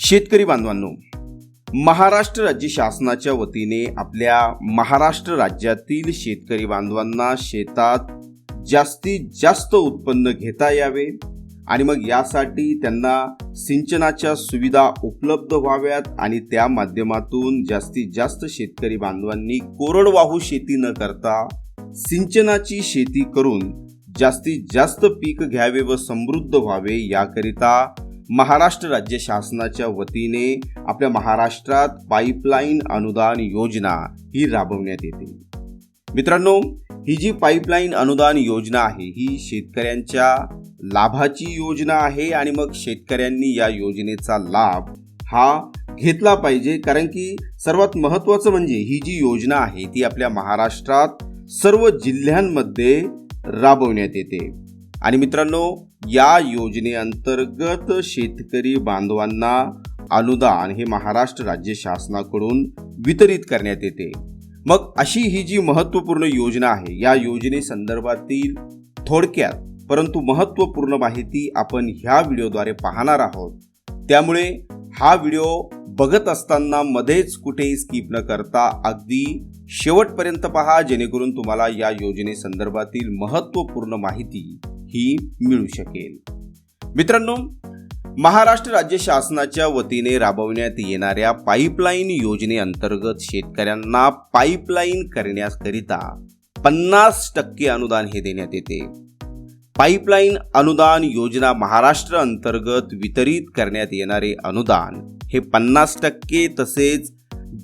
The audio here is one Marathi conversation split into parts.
शेतकरी बांधवांनो महाराष्ट्र राज्य शासनाच्या वतीने आपल्या महाराष्ट्र राज्यातील शेतकरी बांधवांना शेतात जास्तीत जास्त उत्पन्न घेता यावे आणि मग यासाठी त्यांना सिंचनाच्या सुविधा उपलब्ध व्हाव्यात आणि त्या माध्यमातून जास्तीत जास्त शेतकरी बांधवांनी कोरडवाहू शेती न करता सिंचनाची शेती करून जास्तीत जास्त पीक घ्यावे व समृद्ध व्हावे याकरिता महाराष्ट्र राज्य शासनाच्या वतीने आपल्या महाराष्ट्रात पाईपलाईन अनुदान योजना ही राबवण्यात येते. मित्रांनो ही जी पाईपलाईन अनुदान योजना आहे ही शेतकऱ्यांच्या लाभाची योजना आहे आणि मग शेतकऱ्यांनी या योजनेचा लाभ हा घेतला पाहिजे. कारण की सर्वात महत्त्वाचं म्हणजे ही जी योजना आहे ती आपल्या महाराष्ट्रात सर्व जिल्ह्यांमध्ये राबवण्यात येते. आणि मित्रांनो या योजनेअंतर्गत शेतकरी बांधवांना अनुदान हे महाराष्ट्र राज्य शासनाकडून वितरित करण्यात येते. मग अशी ही जी महत्त्वपूर्ण योजना आहे या योजनेसंदर्भातील थोडक्यात परंतु महत्त्वपूर्ण माहिती आपण ह्या व्हिडिओद्वारे पाहणार आहोत. त्यामुळे हा व्हिडिओ बघत असताना मध्येच कुठेही स्किप न करता अगदी शेवटपर्यंत पहा जेणेकरून तुम्हाला या योजनेसंदर्भातील महत्त्वपूर्ण माहिती ही मिळू शकेल. मित्रांनो महाराष्ट्र राज्य शासनाच्या वतीने राबवण्यात येणाऱ्या पाईपलाईन योजनेअंतर्गत शेतकऱ्यांना पाईपलाईन करण्याकरिता पन्नास टक्के अनुदान हे देण्यात येते. पाईपलाईन अनुदान योजना महाराष्ट्र अंतर्गत वितरित करण्यात येणारे अनुदान हे पन्नास टक्के तसेच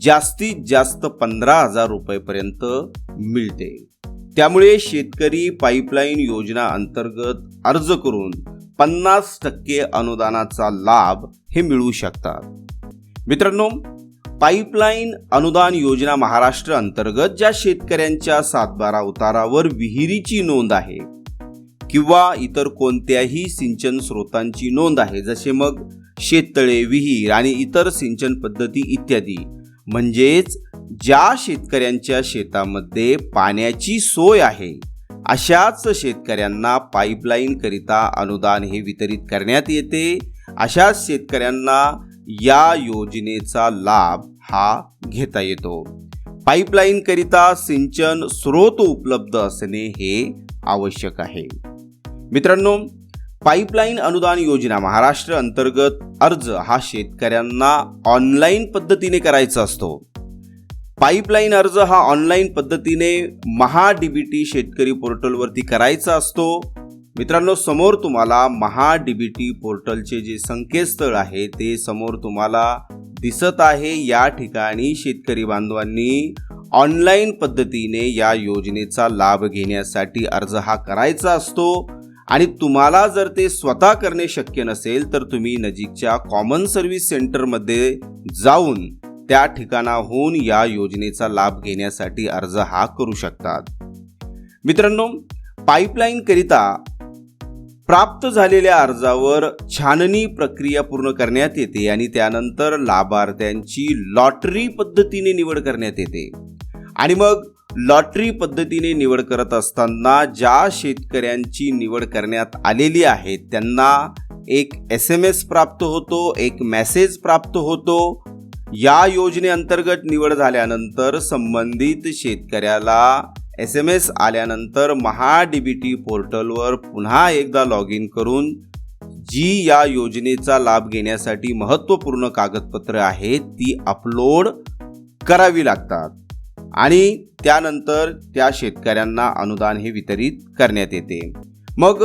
जास्तीत जास्त पंधरा हजार रुपयेपर्यंत मिळते. त्यामुळे शेतकरी पाईपलाईन योजना अंतर्गत अर्ज करून पन्नास टक्के अनुदानाचा लाभ हे मिळू शकतात. मित्रांनो पाईपलाईन अनुदान योजना महाराष्ट्र अंतर्गत ज्या शेतकऱ्यांच्या सातबारा उतारावर विहिरीची नोंद आहे किंवा इतर कोणत्याही सिंचन स्रोतांची नोंद आहे जसे मग शेततळे विहीर आणि इतर सिंचन पद्धती इत्यादी. म्हणजेच ज्या शेतकऱ्यांच्या शेतामध्ये पाण्याची सोय आहे अशाच शेतकऱ्यांना पाईपलाईनकरिता अनुदान हे वितरित करण्यात येते. अशाच शेतकऱ्यांना या योजनेचा लाभ हा घेता येतो. पाईपलाईनकरिता सिंचन स्रोत उपलब्ध असणे हे आवश्यक आहे. मित्रांनो पाईपलाईन अनुदान योजना महाराष्ट्र अंतर्गत अर्ज हा शेतकऱ्यांना ऑनलाईन पद्धतीने करायचा असतो. पाईपलाईन अर्ज हा ऑनलाईन पद्धतीने महा डीबीटी शेतकरी पोर्टलवरती करायचा असतो. मित्रांनो समोर तुम्हाला महा डीबीटी पोर्टलचे जे संकेतस्थळ आहे ते समोर तुम्हाला दिसत आहे. या ठिकाणी शेतकरी बांधवांनी ऑनलाईन पद्धतीने या योजनेचा लाभ घेण्यासाठी अर्ज हा करायचा असतो. आणि तुम्हाला जर ते स्वतः करणे शक्य नसेल तर तुम्ही नजीकच्या कॉमन सर्व्हिस सेंटरमध्ये जाऊन त्या ठिकाणाहून या योजनेचा लाभ घेण्यासाठी अर्ज हा करू शकतात. मित्रांनो पाईपलाईन करिता प्राप्त झालेल्या अर्जावर छाननी प्रक्रिया पूर्ण करण्यात येते आणि त्यानंतर लाभार्थ्यांची लॉटरी पद्धतीने निवड करण्यात येते. आणि मग लॉटरी पद्धतीने निवड करत असताना ज्या शेतकऱ्यांची निवड करण्यात आलेली आहे त्यांना एक एस एम एस प्राप्त होतो एक मेसेज प्राप्त होतो या योजनेअंतर्गत निवड झाल्यानंतर संबंधित शेतकऱ्याला एस एम एस आल्यानंतर महा डी बी टी पोर्टलवर पुन्हा एकदा लॉग इन करून जी या योजनेचा लाभ घेण्यासाठी महत्त्वपूर्ण कागदपत्रं आहेत ती अपलोड करावी लागतात. आणि त्यानंतर त्या शेतकऱ्यांना अनुदान हे वितरित करण्यात येते. मग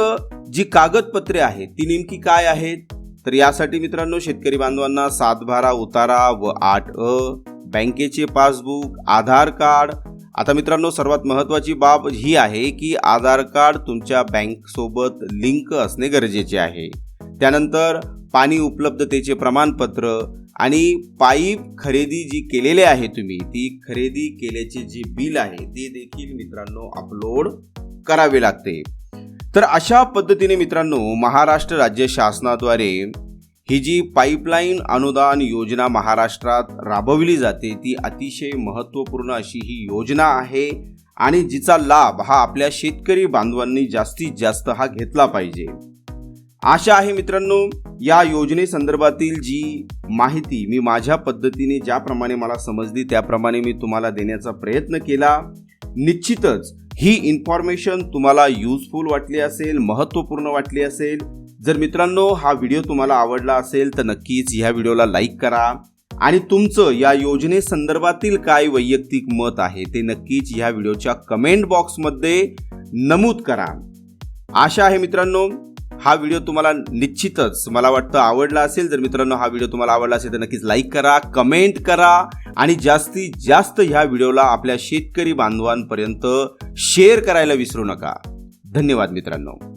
जी कागदपत्रे आहेत ती नेमकी काय आहेत? तर यासाठी मित्रांनो शेतकरी बांधवांना सातबारा उतारा व आठ अ बँकेचे पासबुक आधार कार्ड. आता मित्रांनो सर्वात महत्त्वाची बाब ही आहे की आधार कार्ड तुमच्या बँकसोबत लिंक असणे गरजेचे आहे. त्यानंतर पाणी उपलब्धतेचे प्रमाणपत्र आणि पाईप खरेदी जी केलेली आहे तुम्ही ती खरेदी केल्याचे जे बिल आहे ते देखील मित्रांनो अपलोड करावे लागते. तर अशा पद्धतीने मित्रांनो महाराष्ट्र राज्य शासनाद्वारे ही जी पाईपलाईन अनुदान योजना महाराष्ट्रात राबवली जाते ती अतिशय महत्त्वपूर्ण अशी ही योजना आहे आणि जिचा लाभ हा आपल्या शेतकरी बांधवांनी जास्तीत जास्त हा घेतला पाहिजे. आशा आहे मित्रांनो या योजनेसंदर्भातील जी माहिती मी माझ्या पद्धतीने ज्याप्रमाणे मला समजली त्याप्रमाणे मी तुम्हाला देण्याचा प्रयत्न केला. निश्चितच ही इन्फॉर्मेशन तुम्हाला युजफुल वाटली असेल महत्त्वपूर्ण वाटली असेल. जर मित्रांनो हा व्हिडिओ तुम्हाला आवडला असेल तर नक्कीच ह्या व्हिडिओला लाईक करा. आणि तुमचं या योजनेसंदर्भातील काय वैयक्तिक मत आहे ते नक्कीच ह्या व्हिडिओच्या कमेंट बॉक्समध्ये नमूद करा. आशा आहे मित्रांनो हा व्हिडिओ तुम्हाला निश्चितच मला वाटतं आवडला असेल. जर मित्रांनो हा व्हिडिओ तुम्हाला आवडला असेल तर नक्कीच लाईक करा कमेंट करा आणि जास्तीत जास्त ह्या व्हिडिओला आपल्या शेतकरी बांधवांपर्यंत शेअर करायला विसरू नका. धन्यवाद मित्रांनो.